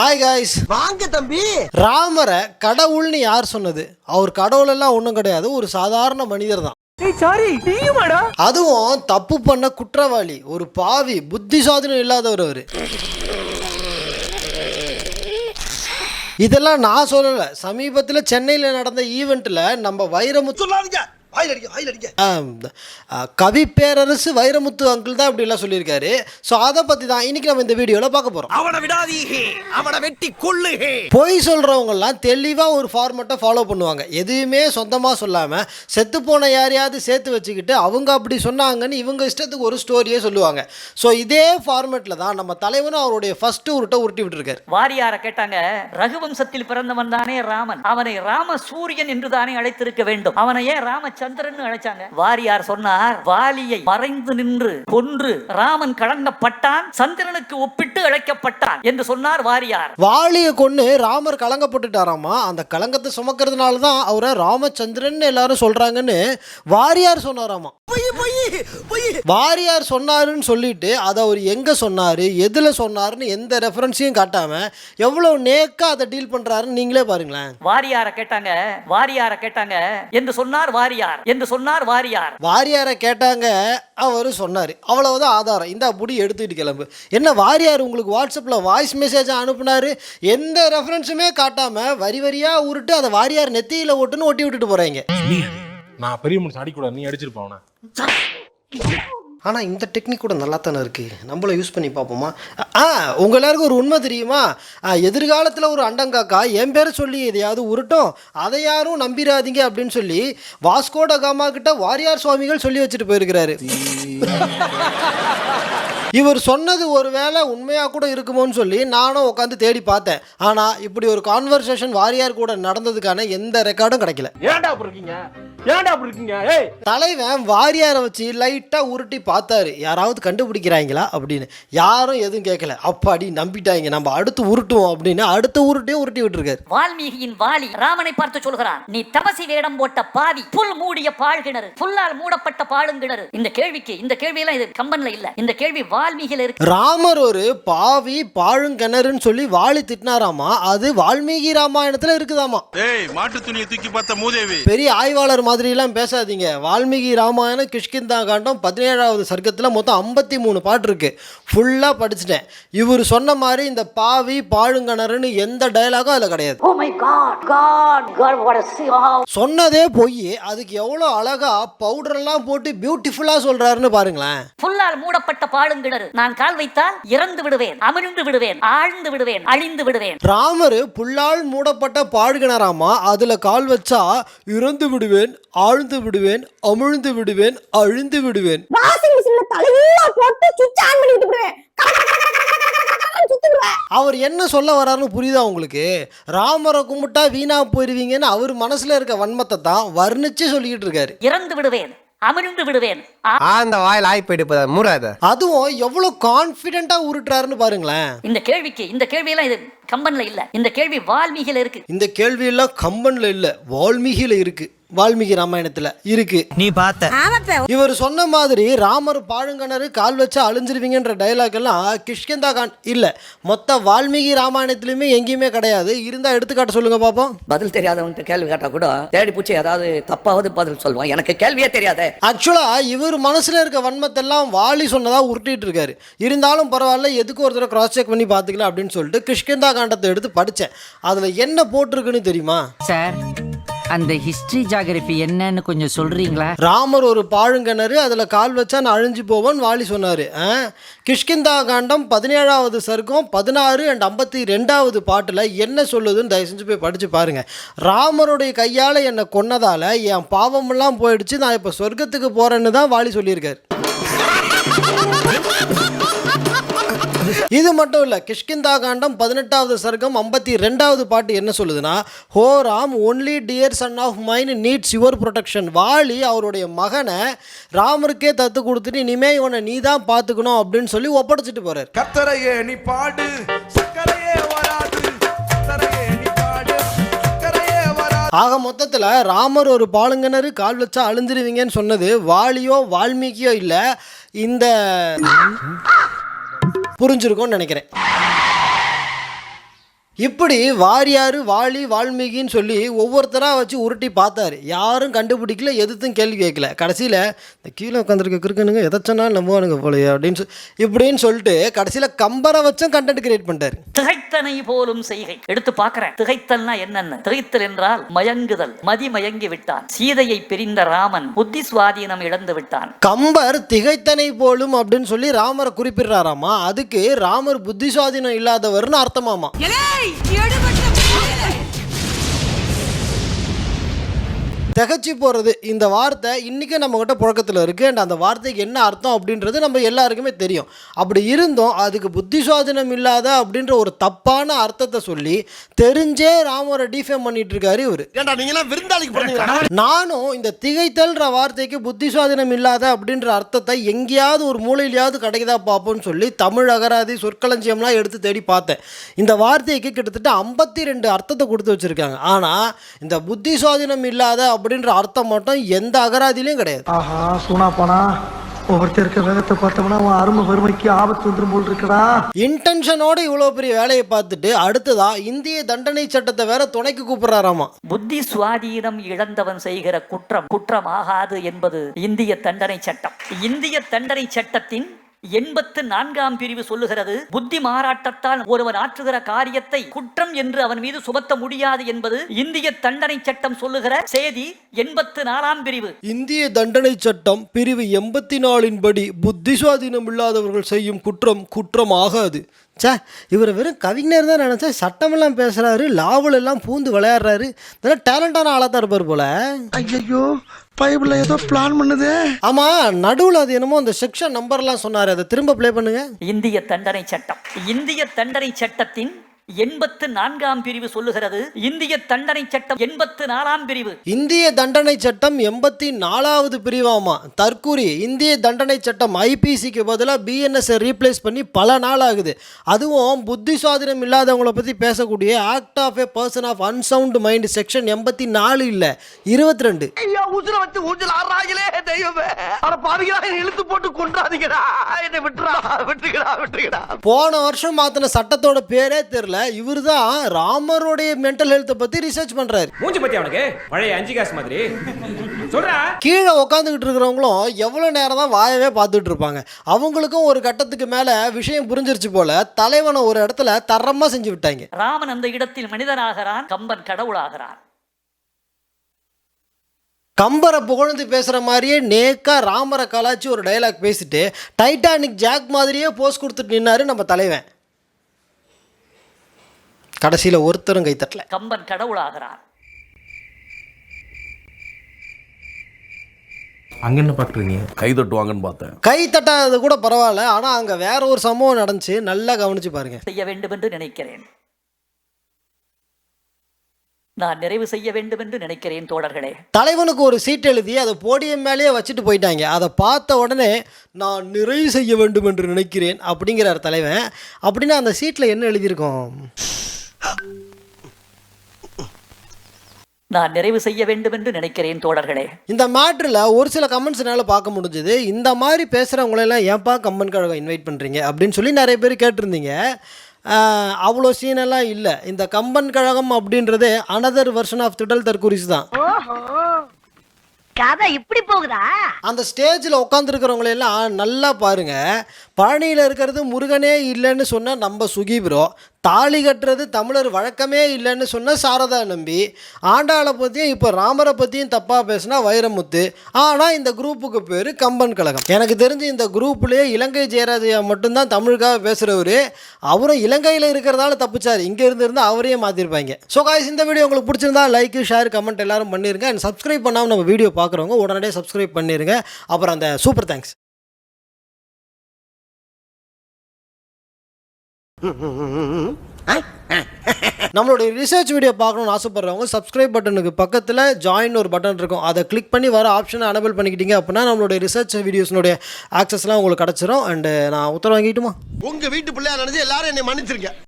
Hi guys வாங்க தம்பி. ராமரை கடவுள்னு யார் சொன்னது? அவர் கடவுள் எல்லாம் ஒன்றும் கிடையாது. ஒரு சாதாரண மனிதர் தான். அதுவும் தப்பு பண்ண குற்றவாளி. ஒரு பாவி புத்தி சாதனம் இல்லாதவர் அவர். இதெல்லாம் நான் சொல்லலை. சமீபத்தில் சென்னையில் நடந்த ஈவெண்ட்டில் நம்ம வைரமுத்து கவி பேரரசு வைரமுத்து அங்கிள் தான் இப்படி எல்லாம் சொல்லியிருக்காரு. ஸோ அதை பற்றி தான் இன்னைக்கு நம்ம இந்த வீடியோவில் பார்க்க போகிறோம் அவனை விடாதீங்க. அவனை வெட்டி கொள்ளுகே பொய் சொல்கிறவங்கெல்லாம் தெளிவாக ஒரு ஃபார்மெட்டை ஃபாலோ பண்ணுவாங்க. எதுவுமே சொந்தமாக சொல்லாமல் செத்துப்போன யாரையாவது சேர்த்து வச்சுக்கிட்டு அவங்க அப்படி சொன்னாங்கன்னு இவங்க இஷ்டத்துக்கு ஒரு ஸ்டோரியே சொல்லுவாங்க. ஸோ இதே ஃபார்மெட்டில் தான் நம்ம தலைவனும் அவருடைய ஃபஸ்ட்டு உருட்டை உருட்டி விட்டுருக்காரு. வாரியார கேட்டாங்க ரகுவம்சத்தில் பிறந்தவன் தானே ராமன். அவனை ராம சூரியன் என்று தானே அழைத்திருக்க வேண்டும். அவனை ஏன் ராமச்சந்திரன் அழைச்சாங்க. வாரியார் சொன்னார் வாலியை மறைந்து நின்று கொன்று ராமன் கலங்கப்பட்டான் சந்திரனுக்கு ஒப்பிட்டு அழைக்கப்பட்டான் என்று சொன்னார் வாரியார் வாலியை கொண்டு ராமர் கலங்கப்பட்டுட்டாராமா? அந்த கலங்கத்தை சுமக்கிறதுனால தான் அவரை ராமச்சந்திரன் எல்லாரும் சொல்கிறாங்கன்னு வாரியார் சொன்னாராமா? பொய் பொய் பொய். வாரியார் சொன்னாருன்னு சொல்லிட்டு அதை அவர் எங்கே சொன்னார் எதில் சொன்னாருன்னு எந்த ரெஃபரன்ஸையும் காட்டாமல் எவ்வளோ நேக்காக அதை டீல் பண்ணுறாருன்னு நீங்களே பாருங்களேன். வாரியார கேட்டாங்க? வாரியார கேட்டாங்க? என்று சொன்னார் வாரியார் என்று சொன்னார் வாரியார். வாரியாரை கேட்டாங்க அவர் சொன்னார். அவ்வளவுதான் ஆதாரம். இந்த புடி எடுத்துக்கிட்டு கிளம்பு. என்ன வாரியார் உங்களுக்கு வாட்ஸ்அப்பில் வாய்ஸ் மெசேஜ் அனுப்புனாரு? எந்த ரெஃபரன்ஸுமே காட்டாமல் வரி வரியாக உருட்டு அதை வாரியார் நெத்தியில் ஒட்டுன்னு ஒட்டி விட்டுட்டு போகிறீங்க நீ நான் பெரிய மனுஷன் அடிக்கூடாது. நீ அடிச்சிருப்ப அவனை. ஆனால் இந்த டெக்னிக் கூட நல்லா தானே இருக்குது நம்மள யூஸ் பண்ணி பார்ப்போமா? ஆ உங்கள் எல்லாருக்கும் ஒரு உண்மை தெரியுமா? எதிர்காலத்தில் ஒரு அண்டங்காக்கா என் பேரை சொல்லி எதையாவது உருட்டும் அதை யாரும் நம்பிராதீங்க அப்படின்னு சொல்லி வாஸ்கோட காமா கிட்ட வாரியார் சுவாமிகள் சொல்லி வச்சுட்டு போயிருக்கிறாரு. இவர் சொன்னது ஒருவேளை உண்மையாக கூட இருக்குமோன்னு சொல்லி நானும் உட்காந்து தேடி பார்த்தேன். ஆனால் இப்படி ஒரு கான்வர்சேஷன் வாரியார் கூட நடந்ததுக்கான எந்த ரெக்கார்டும் கிடைக்கல. ஏன்டா அப்படி இருக்கீங்க? ஏன்டா அப்படி இருக்கீங்க? ஏய்! தலைவன் வாரியாரை வச்சு லைட்டாக உருட்டி பார்த்தாரு. யாராவது கண்டுபிடிக்கிறாங்களா அப்படின்னு. யாரும் எதுவும் கேட்கல. அப்பாடி நம்பிட்டாங்க. நம்ம அடுத்து உருட்டுவோம் அப்படின்னு அடுத்த உருட்டையும் உருட்டி விட்டுருக்காரு. வால்மீகியின் வாலி ராமனை பார்த்து சொல்கிறான். நீ தபசி வேடம் போட்ட பாவி புல் மூடிய பாழ்கிணறு புல்லால் மூடப்பட்ட பாழுங்கிணறு. இந்த கேள்விக்கு இந்த கேள்வியெல்லாம் இது கம்பன்ல இல்ல. இந்த கேள்வி வால்மீகில இருக்கு. ராமர் ஒரு பாவி பாழுங்கிணறுன்னு சொல்லி வாளி திட்டினாராமா? அது வால்மீகி ராமாயணத்தில் இருக்குதாமா? ஏய் மாட்டு துணியை தூக்கி பார்த்த மூதேவி. பெரிய ஆய்வாளர் மாதிரிலாம் பேசாதீங்க. வால்மீகி ராமாயணம் கிஷ்கிந்தா காண்டம் பதினேழாவது சர்க்கத்தில் மொத்தம் ஐம்பத்தி மூணு பாட்டு இருக்கு. ஃபுல்லாக படிச்சுட்டேன். இவர் சொன்ன மாதிரி இந்த பாவி பாழுங்கிணறுன்னு எந்த டயலாகும் அதில் கிடையாது. ஓ my god god god what a சொன்னதே பொய். அதுக்கு எவ்வளோ அழகா பவுடர்லாம் போட்டு பியூட்டிஃபுல்லாக சொல்றாருன்னு பாருங்களேன். புல்லால் மூடப்பட்ட பாழுங்கிணறு நான் கால் வைத்தால் இறந்து விடுவேன் அமிழ்ந்து விடுவேன் ஆழ்ந்து விடுவேன் அழிந்து விடுவேன். ராமர் புல்லால் மூடப்பட்ட பாழ்கிணறாமா? அதுல கால் வச்சா இறந்து விடுவேன் ஆழ்ந்து விடுவேன் அமிழ்ந்து விடுவேன் அழிந்து விடுவேன். வாஷிங் மிஷின்ல தலையில போட்டு சுவிட்ச் ஆன் பண்ணி விட்டுடுவேன் அவர் என்ன சொல்ல வர்றாருன்னு புரியுதா உங்களுக்கு? ராமரை கும்பிட்டா வீணா போயிருவீங்கன்னு அவர் மனசுல இருக்க வன்மத்தை தான் வர்ணிச்சு சொல்லிக்கிட்டு இருக்காரு. இறந்து விடுவேன் அமிழ்ந்து விடுவேன். ஆ- அந்த வாயில் ஆய் போயிட்டு மூடாத அதுவும் எவ்வளவு கான்ஃபிடென்ட்டா உருட்டுறாருன்னு பாருங்களேன். இந்த கேள்விக்கு இந்த கேள்வியெல்லாம் இது கம்பன்ல இல்ல. இந்த கேள்வி வால்மீகில இருக்கு. இந்த கேள்வியெல்லாம் கம்பன்ல இல்ல வால்மீகில இருக்கு. வால்மீகி ராமாயணத்துல இருக்கு. நீ பார்த்த. ஆமாப்ப. இவர் சொன்ன மாதிரி ராமர் பாழுங்கணறு கால் வச்சா அழிஞ்சிருவீங்கன்ற டைலாக் எல்லாம் கிஷ்கிந்தா கான் இல்ல. மொத்த வால்மீகி ராமாயணத்திலுமே எங்கேயுமே கிடையாது. இருந்தா எடுத்துக்காட்ட சொல்லுங்க பாப்போம். பதில் தெரியாதவன்ட்டு கேள்வி கேட்டா கூட தேடி பூச்சி ஏதாவது தப்பாவது பதில் சொல்லுவான். எனக்கு கேள்வியே தெரியாதே. ஆக்சுவலா இவர் மனசுல இருக்க வன்மத்தெல்லாம் வாலி சொன்னதா உருட்டிட்டு இருக்காரு. இருந்தாலும் பரவாயில்ல எதுக்கு ஒரு தடவை கிராஸ் செக் பண்ணி பார்த்துக்கலாம் அப்படின்னு சொல்லிட்டு கிஷ்கிந்தா காண்டத்தை எடுத்து படிச்சேன். அதுல என்ன போட்டிருக்குன்னு தெரியுமா? சார் அந்த ஹிஸ்டரி ஜாகிரபி என்னன்னு கொஞ்சம் சொல்றீங்களா? ராமர் ஒரு பாழுங்கிணறு அதில் கால் வச்சா நான் அழிஞ்சு போவேன் வாலி சொன்னார். கிஷ்கிந்தா காண்டம் பதினேழாவது சர்க்கம் பதினாறு அண்ட் ஐம்பத்தி ரெண்டாவது பாட்டில் என்ன சொல்லுதுன்னு தயவு செஞ்சு போய் படித்து பாருங்கள் ராமருடைய கையால் என்னை கொன்னதால் என் பாவமெல்லாம் போயிடுச்சு நான் இப்போ சொர்க்கத்துக்கு போகிறேன்னு தான் வாலி சொல்லியிருக்காரு. இது மட்டும் இல்லை கிஷ்கிந்தா காண்டம் பதினெட்டாவது சர்க்கம் ஐம்பத்தி ரெண்டாவது பாட்டு என்ன சொல்லுதுன்னா ஹோ Ram only dear son of mine needs your protection Vali அவருடைய மகனை ராமருக்கே தத்து கொடுத்துட்டு இனிமே இவனை நீ தான் பார்த்துக்கணும் அப்படின்னு சொல்லி ஒப்படைச்சிட்டு போறார். கத்தரையே நீ பாடு. சக்கரையே வராது. ஆக மொத்தத்தில் ராமர் ஒரு பாலுங்கிணறு கால் வச்சா அழிஞ்சிருவீங்கன்னு சொன்னது வாலியோ வால்மீகியோ இல்லை இந்த புரிஞ்சிருக்கும்னு நினைக்கிறேன். இப்படி வாரியார் வாலி வால்மீகின்னு சொல்லி ஒவ்வொருத்தராக வச்சு உருட்டி பார்த்தாரு. யாரும் கண்டுபிடிக்கல எதுத்தும் கேள்வி கேட்கல. கடைசியில் இந்த கீழே உட்காந்துருக்க கிறுக்கனுங்க எதை சொன்னாலும் நம்புவானுங்க போலயே அப்படின்னு இப்படின்னு சொல்லிட்டு கடைசியில் கம்பரை வச்சும் கண்டென்ட் கிரியேட் பண்ணிட்டாரு. திகைத்தனை போலும் செய்கை. எடுத்து பார்க்கிறேன். திகைத்தல்னா என்னன்னு? திகைத்தல் என்றால் மயங்குதல் மதி மயங்கி விட்டான். சீதையை பிரிந்த ராமன் புத்தி சுவாதீனம் இழந்து விட்டான். கம்பர் திகைத்தனை போலும் அப்படின்னு சொல்லி ராமரை குறிப்பிடுறாராமா? அதுக்கு ராமர் புத்தி சுவாதீனம் இல்லாதவர்னு அர்த்தமாமா? Here to திகச்சு போகிறது இந்த வார்த்தை இன்றைக்கி நம்மக்கிட்ட புழக்கத்தில் இருக்குது அண்ட் அந்த வார்த்தைக்கு என்ன அர்த்தம் அப்படின்றது நம்ம எல்லாருக்குமே தெரியும். அப்படி இருந்தும் அதுக்கு புத்தி சுவாதீனம் இல்லாத அப்படின்ற ஒரு தப்பான அர்த்தத்தை சொல்லி தெரிஞ்சே ராமரை டிஃபேம் பண்ணிட்டு இருக்காரு இவர். நானும் இந்த திகைத்தல்ன்ற வார்த்தைக்கு புத்தி சுவாதீனம் இல்லாத அப்படின்ற அர்த்தத்தை எங்கேயாவது ஒரு மூலையிலையாவது கிடைக்குதா பார்ப்போம்னு சொல்லி தமிழ் அகராதி சொற்களஞ்சியம்லாம் எடுத்து தேடி பார்த்தேன். இந்த வார்த்தைக்கு கிட்டத்தட்ட ஐம்பத்தி ரெண்டு அர்த்தத்தை கொடுத்து வச்சுருக்காங்க. ஆனால் இந்த புத்தி சுவாதீனம் இல்லாத அப்படின்ற அர்த்தம் மட்டும் எந்த அகராதிலையும் கிடையாது. ஆஹா சூனா போனா ஒவ்வொருத்தர் இருக்க வேகத்தை பார்த்தோம்னா அவன் அருமை வறுமைக்கு ஆபத்து வந்துரும் போல் இருக்கடா. இன்டென்ஷனோட இவ்வளோ பெரிய வேலையை பார்த்துட்டு அடுத்ததா இந்திய தண்டனை சட்டத்தை வேற துணைக்கு கூப்பிடுறாராமா. புத்தி சுவாதீனம் இழந்தவன் செய்கிற குற்றம் குற்றமாகாது என்பது இந்திய தண்டனை சட்டம். இந்திய தண்டனை சட்டத்தின் எண்பத்து நான்காம் பிரிவு சொல்லுகிறது புத்தி மாறாட்டத்தால் ஒருவன் ஆற்றுகிற காரியத்தை குற்றம் என்று அவன் மீது சுமத்த முடியாது என்பது இந்திய தண்டனை சட்டம் சொல்லுகிற செய்தி எண்பத்து நாலாம் பிரிவு. இந்திய தண்டனை சட்டம் பிரிவு எண்பத்தி நாலின் படி புத்தி சுவாதீனம் இல்லாதவர்கள் செய்யும் குற்றம் குற்றம் ஆகாது ச்சே இவர் வெறும் கவிஞர் தான் நினச்சேன் சட்டமெல்லாம் பேசுகிறாரு லாவல் எல்லாம் பூந்து விளையாடுறாரு இதெல்லாம் டேலண்டான ஆளாக தான் இருப்பார் போல. ஐயோ பைபிள்ல ஏதோ பிளான் பண்ணுதே. ஆமாம் நடுவில் அது என்னமோ அந்த செக்ஷன் நம்பர்லாம் சொன்னார். அதை திரும்ப ப்ளே பண்ணுங்க. இந்திய தண்டனை சட்டம். இந்திய தண்டனை சட்டத்தின் எண்பத்து நான்காம் பிரிவு சொல்லுகிறது. இந்திய தண்டனை சட்டம் எண்பத்து நாலாம் பிரிவு. இந்திய தண்டனை சட்டம் எண்பத்தி நாலாவது பிரிவாமா? தற்கூரி இந்திய தண்டனை சட்டம் ஐபிசிக்கு பதிலாக பிஎன்எஸ்ஸை ரீப்ளேஸ் பண்ணி பல நாள் ஆகுது அதுவும் புத்தி சுவாதீனம் இல்லாதவங்கள பற்றி பேசக்கூடிய act of a person of unsound mind section எண்பத்தி நாலு இல்லை இருபத்தி ரெண்டு இழுத்து போட்டு கொன்றாதீங்கடா. என்னை விட்டுறா விட்டுக்கடா விட்டுக்கடா போன வருஷம் மாற்றின சட்டத்தோட பேரே தெரில இவர் தான் ராமருடைய மென்டல் ஹெல்த்தை பற்றி ரிசர்ச் பண்ணுறாரு மூஞ்சி பத்தி அவனுக்கு? பழைய அஞ்சு காசு மாதிரி. சொல்றா? கீழே உட்காந்துக்கிட்டு இருக்கிறவங்களும் எவ்வளோ நேரம் தான் வாயவே பார்த்துட்டு இருப்பாங்க. அவங்களுக்கும் ஒரு கட்டத்துக்கு மேலே விஷயம் புரிஞ்சிருச்சு போல தலைவனை ஒரு இடத்துல தரமாக செஞ்சு விட்டாங்க. ராமன் அந்த இடத்தில் மனிதனாகிறான் கம்பன் கடவுளாகிறான். கம்பரை புகழ்ந்து பேசுகிற மாதிரியே நேக்கா ராமரை கலாச்சி ஒரு டைலாக் பேசிட்டு டைட்டானிக் ஜாக் மாதிரியே போஸ் கொடுத்துட்டு நின்னாரு நம்ம தலைவன். கடைசியில் ஒருத்தரும் கைத்தட்டல கம்பன் கடவுளாகிறான் அங்க என்ன பாக்குறீங்க? கை தட்டுவாங்கன்னு பார்த்தேன். கை தட்டாதது கூட பரவாயில்ல ஆனால் அங்கே வேற ஒரு சம்பவம் நடந்துச்சு. நல்லா கவனிச்சு பாருங்க. செய்ய வேண்டும் என்று நினைக்கிறேன். நான் நிறைவு செய்ய வேண்டும் என்று நினைக்கிறேன் தோழர்களே. தலைவனுக்கு ஒரு சீட் எழுதி அதை போடியம் மேலேயே வச்சுட்டு போயிட்டாங்க. அதை பார்த்த உடனே நான் நிறைவு செய்ய வேண்டும் என்று நினைக்கிறேன் அப்படிங்கிறார் தலைவன். அப்படின்னா அந்த சீட்டில் என்ன எழுதியிருக்கோம்? நான் நிறைவு செய்ய வேண்டும் என்று நினைக்கிறேன் தோழர்களே. இந்த மேட்ரில் ஒரு சில கமெண்ட்ஸ் என்னால் பார்க்க முடிஞ்சது. இந்த மாதிரி பேசுகிறவங்களெல்லாம் ஏன்பா கம்பன் கழகம் இன்வைட் பண்ணுறீங்க அப்படின்னு சொல்லி நிறைய பேர் கேட்டிருந்தீங்க. அவ்வளோ சீனெல்லாம் இல்லை. இந்த கம்பன் கழகம் அப்படின்றதே அனதர் வெர்ஷன் ஆஃப் திடல் தற்குறிஸ் தான். கதை இப்படி போகுதா? அந்த ஸ்டேஜில் உட்காந்துருக்கிறவங்களெல்லாம் நல்லா பாருங்க. பழனியில் இருக்கிறது முருகனே இல்லைன்னு சொன்ன நம்ம சுகி ப்ரோ தாலி கட்டுறது தமிழர் வழக்கமே இல்லைன்னு சொன்ன சாரதா நம்பி ஆண்டாளை பற்றியும் இப்போ ராமரை பற்றியும் தப்பாக பேசினா வைரமுத்து. ஆனால் இந்த குரூப்புக்கு பேர் கம்பன் கழகம். எனக்கு தெரிஞ்சு இந்த குரூப்லேயே இலங்கை ஜெயராஜையா மட்டும்தான் தமிழுக்காக பேசுகிறவர் அவரும் இலங்கையில் இருக்கிறதால தப்பிச்சார். இங்கே இருந்து அவரையே மாற்றிருப்பாங்க ஸோ காய்ஸ் இந்த வீடியோ உங்களுக்கு பிடிச்சிருந்தா லைக் ஷேர் கமெண்ட் எல்லாரும் பண்ணிருங்க. அண்ட் சப்ஸ்கிரைப் பண்ணாமல் நம்ம வீடியோ பார்க்குறவங்க உடனடியே சப்ஸ்கிரைப் பண்ணிருங்க. அப்புறம் அந்த சூப்பர் தேங்க்ஸ் நம்மளுடைய ரிசர்ச் வீடியோ பார்க்கணும்னு ஆசைப்படுறவங்க சப்ஸ்கிரைப் பட்டனுக்கு பக்கத்தில் ஜாயின் ஒரு பட்டன் இருக்கும். அதை கிளிக் பண்ணி வர ஆப்ஷனை அனபிள் பண்ணிக்கிட்டீங்க அப்படின்னா நம்மளுடைய ரிசர்ச் வீடியோஸ்னுடைய ஆக்சஸ்லாம் உங்களுக்கு கிடச்சிரும். அண்டு நான் உத்தரவு வாங்கிட்டுமா? உங்கள் வீட்டு பிள்ளையா நினைச்சு எல்லாரும் என்னை மன்னிச்சிருக்கேன்